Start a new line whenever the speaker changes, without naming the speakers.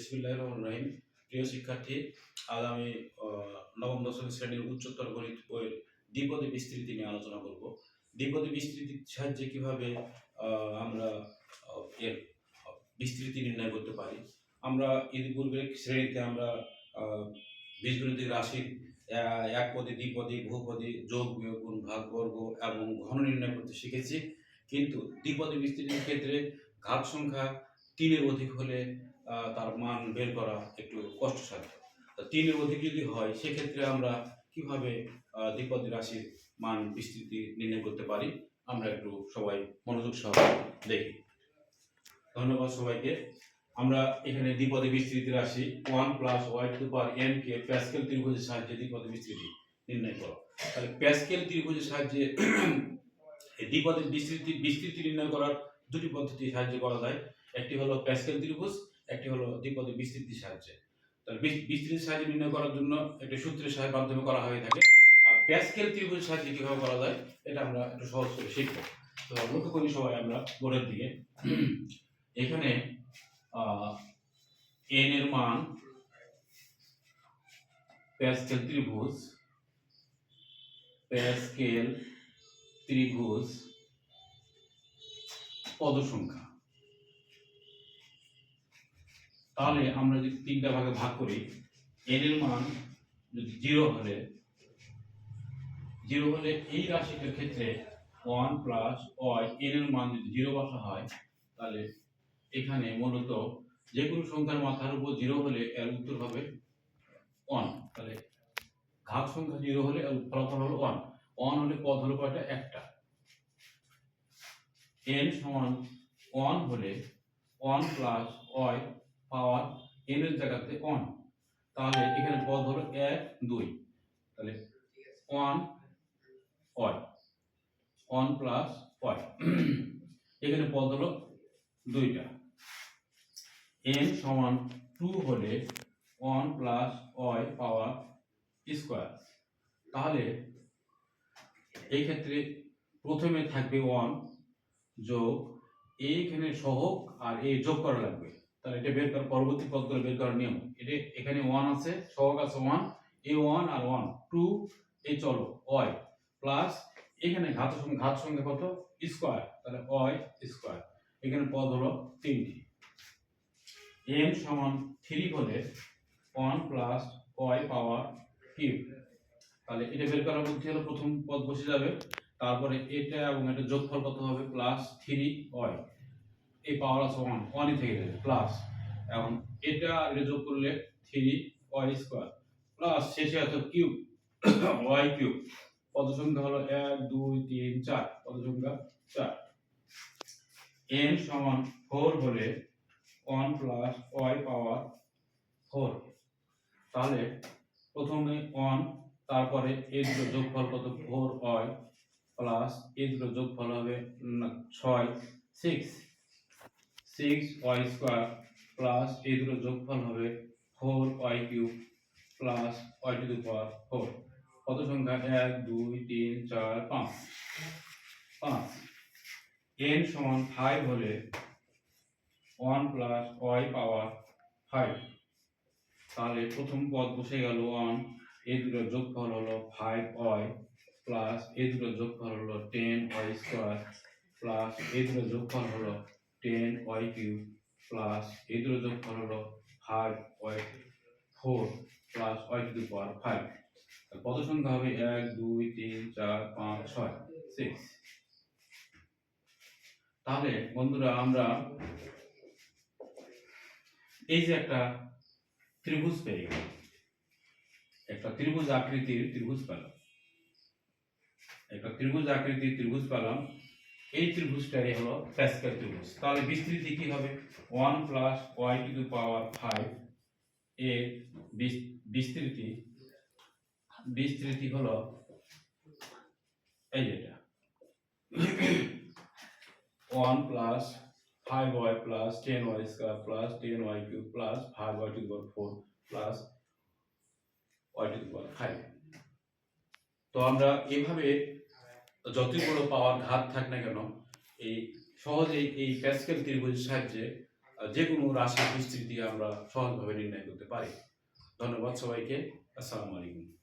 বিসমিল্লাহ রহমান রহিম প্রিয় শিক্ষার্থী আজ আমি নবম দশম শ্রেণির উচ্চতর গণিত বইয়ের দ্বিপদী বিস্তৃতি নিয়ে আলোচনা করব। দ্বিপদী বিস্তৃতির সাহায্যে কীভাবে আমরা এর বিস্তৃতি নির্ণয় করতে পারি। আমরা ইতিপূর্বে শ্রেণীতে আমরা বীজগণিতিক রাশির আহ, একপদী দ্বিপদী বহুপদী যোগ বিয়োগ গুণ ভাগ বর্গ এবং ঘন নির্ণয় করতে শিখেছি। কিন্তু দ্বিপদী বিস্তৃতির ক্ষেত্রে ঘাত সংখ্যা তিনের অধিক হলে তার মান বের করা একটু কষ্টসাধ্য। তিনের অধিক যদি হয়, সেক্ষেত্রে আমরা কীভাবে দ্বিপদী রাশির মান বিস্তৃতি নির্ণয় করতে পারি, আমরা একটু সবাই মনোযোগ সহ দেখি। ধন্যবাদ সবাইকে। আমরা এখানে দ্বিপদী বিস্তৃতি রাশি, one plus Y to power N K Pascal ত্রিভুজের সাহায্যে দ্বিপদী বিস্তৃতি নির্ণয় করো। তাহলে প্যাসকেল ত্রিভুজের সাহায্যে এই দ্বিপদী বিস্তৃতি বিস্তৃতি নির্ণয় করার দুটি পদ্ধতি সাহায্যে করা যায়। একটি হলো প্যাসকেল ত্রিভুজ, একটি হলো দ্বিপদী বিস্তৃতির সাহায্যে। তাহলে বিস্তৃতির সাহায্যে নির্ণয় করার জন্য একটি সূত্রের সাহায্যে মাধ্যমে করা হয়ে থাকে। আর প্যাসকেল ত্রিভুজের সাহায্যে কীভাবে করা যায়, এটা আমরা একটু সহজ করে শিখব। তো লক্ষ্য করি সবাই আমরা বোর্ডের দিকে। এখানে এন এর মান প্যাসকেল ত্রিভুজ প্যাসকেল ত্রিভুজ পদ সংখ্যা তাহলে আমরা যদি তিনটা ভাগে ভাগ করি এন এর মান যদি জিরো হলে জিরো হলে এই রাশিটার ক্ষেত্রে ওয়ান প্লাস ওয়াই এন এর মান যদি জিরো বসা হয়, তাহলে এখানে মূলত যে কোনো সংখ্যার মাথার উপর জিরো হলে এর উত্তর হবে ওয়ান তাহলে ঘাত সংখ্যা জিরো হলে ফলাফল হলো ওয়ান ওয়ান হলে পদ হলো কয়টা? একটা। এন সমান ওয়ান হলে one plus Y power N এর জায়গাতে ওয়ান তাহলে এখানে পদ হলো এক, দুই। তাহলে one y one plus y এখানে পদ হলো দুইটা। এন সমান টু হলে one plus y power square তাহলে এই ক্ষেত্রে প্রথমে থাকবে ওয়ান যোগ এইখানে সহক আর এই যোগ করা লাগবে। তাহলে এটা বের করার পরবর্তী পদগুলো বের করার নিয়ম। এটা এখানে ওয়ান আছে সহক আছে ওয়ান এই ওয়ান আর ওয়ান টু এই চলো ওয়াই প্লাস এখানে ঘাত ঘাত সংখ্যা কত? স্কোয়ার তাহলে ওয়াই স্কোয়ার এখানে পদ হলো তিনটি। এম সমান থ্রি হলে one plus y power cube তাহলে এটা বের করার বুদ্ধি হলো প্রথম পদ বসে যাবে। তারপরে এটা এবং এটা যোগফল কত হবে? প্লাস থ্রি ওয়াই এই পাওয়ার আছে ওয়ান ওয়ানই থেকে যাবে প্লাস এবং এটা এটা যোগ করলে থ্রি ওয়াই স্কোয়ার প্লাস শেষে আছে কিউব ওয়াই কিউব পদ সংখ্যা হলো এক, দুই, তিন, চার। পদ সংখ্যা চার। এন সমান ফোর হলে one plus y power four তাহলে প্রথমে ওয়ান তারপরে এর যোগফল কত? ফোর ওয়াই প্লাস এই দুটো যোগফল হবে উম, ছয় six six y square plus এই দুটো যোগফল হবে four y cube plus y to the power four কত সংখ্যা? এক দুই তিন চার পাঁচ। পাঁচ। এন সমান ফাইভ হলে one plus y power five তাহলে প্রথম পদ বসে গেল ওয়ান এই দুটো যোগফল হলো ফাইভ ওয়াই প্লাস এই দুটো যোগফল হলো টেন ওয়াই স্কোয়ার প্লাস এই দুটো যোগফল হলো টেন ওয়াই কিউব প্লাস এই দুটো যোগফল হলো five y four plus y to the power five কত সংখ্যা হবে? এক, দুই, তিন, চার, পাঁচ, ছয় সিক্স তাহলে বন্ধুরা আমরা এই যে একটা ত্রিভুজ পেয়ে গেলাম। একটা ত্রিভুজ আকৃতির ত্রিভুজ পেলাম। একটা ত্রিভুজ আকৃতির ত্রিভুজ পেলাম এই ত্রিভুজটাই হলো প্যাসকেল ত্রিভুজ। তাহলে বিস্তৃতি কি হবে? One plus y to the power five এর বিস- বিস্তৃতি বিস্তৃতি হলো এই যেটা। One plus five y plus ten y square plus ten y cube plus five y to power four plus y to power five তো আমরা এভাবে যতই বড় পাওয়ার ঘাত থাক না কেন, এই সহজেই এই প্যাসকেল ত্রিভুজের সাহায্যে যে কোনো রাশির বিস্তৃতি আমরা সহজভাবে নির্ণয় করতে পারি। ধন্যবাদ সবাইকে। আসসালামু আলাইকুম।